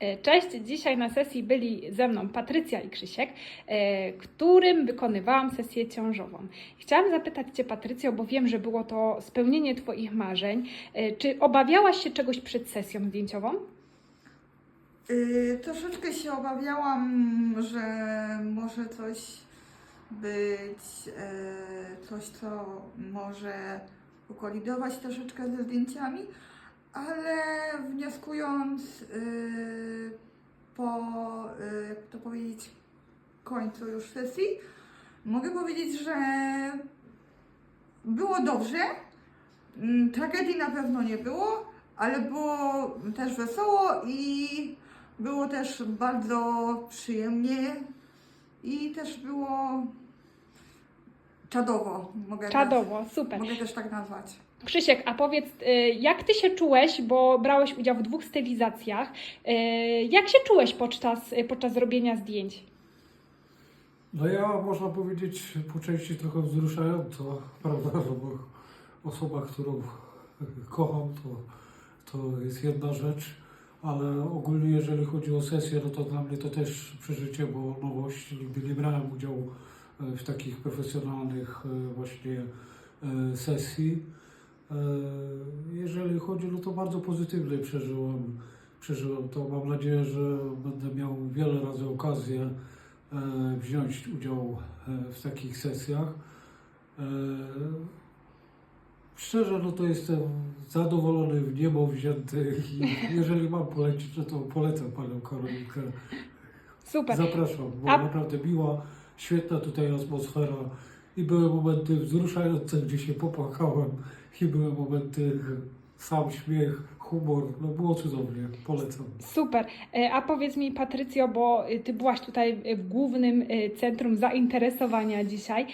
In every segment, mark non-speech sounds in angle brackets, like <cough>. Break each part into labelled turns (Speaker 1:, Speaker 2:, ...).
Speaker 1: E, Cześć, dzisiaj na sesji byli ze mną Patrycja i Krzysiek, e, którym wykonywałam sesję ciążową. Chciałam zapytać Cię, Patrycjo, bo wiem, że było to spełnienie Twoich marzeń. E, Czy obawiałaś się czegoś przed sesją zdjęciową?
Speaker 2: Yy, troszeczkę się obawiałam, że może coś być, yy, coś co może ukolidować troszeczkę ze zdjęciami, ale wnioskując yy, po, yy, jak to powiedzieć, końcu już sesji, mogę powiedzieć, że było dobrze. Mm, Tragedii na pewno nie było, ale było też wesoło i było też bardzo przyjemnie i też było czadowo, mogę,
Speaker 1: Czadowo,
Speaker 2: Też,
Speaker 1: super.
Speaker 2: mogę też tak nazwać.
Speaker 1: Krzysiek, a powiedz, e, jak Ty się czułeś, bo brałeś udział w dwóch stylizacjach. E, Jak się czułeś podczas, podczas robienia zdjęć?
Speaker 3: No ja można powiedzieć po części trochę wzruszająco, prawda, no <laughs> bo osoba, którą kocham, to, to jest jedna rzecz, ale ogólnie jeżeli chodzi o sesję, no to dla mnie to też przeżycie, bo nowość, nigdy nie brałem udziału e, w takich profesjonalnych e, właśnie e, sesji. E, Jeżeli chodzi, no to bardzo pozytywnie przeżyłem, przeżyłem to. Mam nadzieję, że będę miał wiele razy okazję e, wziąć udział e, w takich sesjach. Szczerze, no to jestem zadowolony w niebo wzięty i <laughs> jeżeli mam polecić, no to polecam Panią Karolinkę.
Speaker 1: Super.
Speaker 3: Zapraszam, bo
Speaker 1: A-
Speaker 3: naprawdę miła, świetna tutaj atmosfera i były momenty wzruszające, gdzie się popłakałem i były momenty sam śmiech, humor, no było cudownie, polecam.
Speaker 1: Super. E, A powiedz mi, Patrycjo, bo y, Ty byłaś tutaj w głównym y, centrum zainteresowania dzisiaj.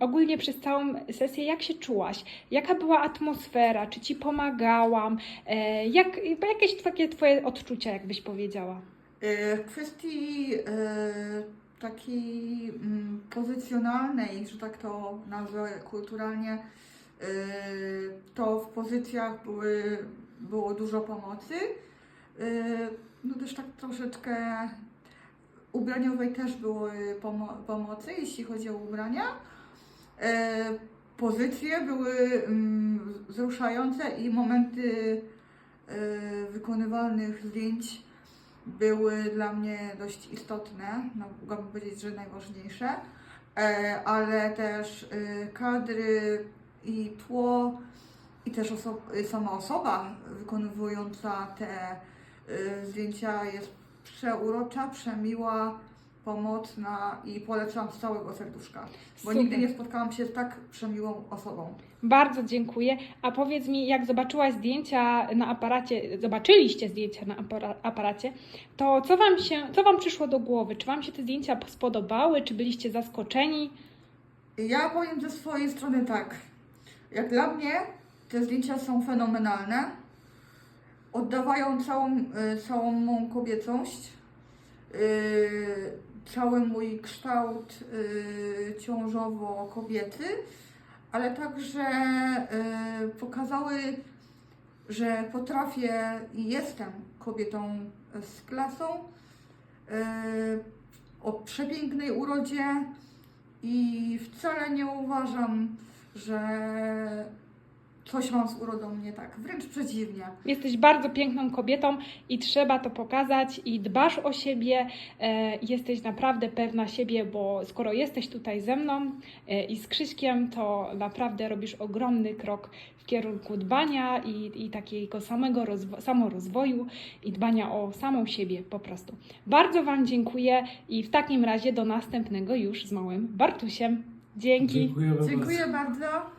Speaker 1: Ogólnie przez całą sesję, jak się czułaś? Jaka była atmosfera? Czy Ci pomagałam? E, Jak, jakieś takie Twoje odczucia, jakbyś powiedziała?
Speaker 2: W kwestii takiej mm, pozycjonalnej, że tak to nazwę kulturalnie, to w pozycjach były, było dużo pomocy. Yy, No też tak troszeczkę ubraniowej też były pomo- pomocy, jeśli chodzi o ubrania. Yy, Pozycje były mm, wzruszające i momenty wykonywalnych zdjęć były dla mnie dość istotne, no, mogłabym powiedzieć, że najważniejsze, e, ale też kadry i tło i też oso- sama osoba wykonywująca te e, zdjęcia jest przeurocza, przemiła, pomocna i polecam z całego serduszka, bo
Speaker 1: Super.
Speaker 2: nigdy nie spotkałam się z tak przemiłą osobą.
Speaker 1: Bardzo dziękuję. A powiedz mi, jak zobaczyłaś zdjęcia na aparacie, zobaczyliście zdjęcia na apara- aparacie, to co wam się, co wam przyszło do głowy? Czy wam się te zdjęcia spodobały? Czy byliście zaskoczeni?
Speaker 2: Ja powiem ze swojej strony tak. Jak dla mnie te zdjęcia są fenomenalne. Oddawają całą, y, całą mą kobiecość, y, cały mój kształt y, ciążowo-kobiety, ale także pokazały, że potrafię i jestem kobietą z klasą, o przepięknej urodzie, i wcale nie uważam, że coś mam z urodą nie tak. Wręcz przeciwnie.
Speaker 1: Jesteś bardzo piękną kobietą i trzeba to pokazać i dbasz o siebie. E, jesteś naprawdę pewna siebie, bo skoro jesteś tutaj ze mną e, i z Krzyśkiem, to naprawdę robisz ogromny krok w kierunku dbania i, i takiego samego rozwo- samorozwoju i dbania o samą siebie po prostu. Bardzo Wam dziękuję i w takim razie do następnego już z małym Bartusiem. Dzięki.
Speaker 3: Dziękujemy bardzo.
Speaker 2: Dziękuję bardzo.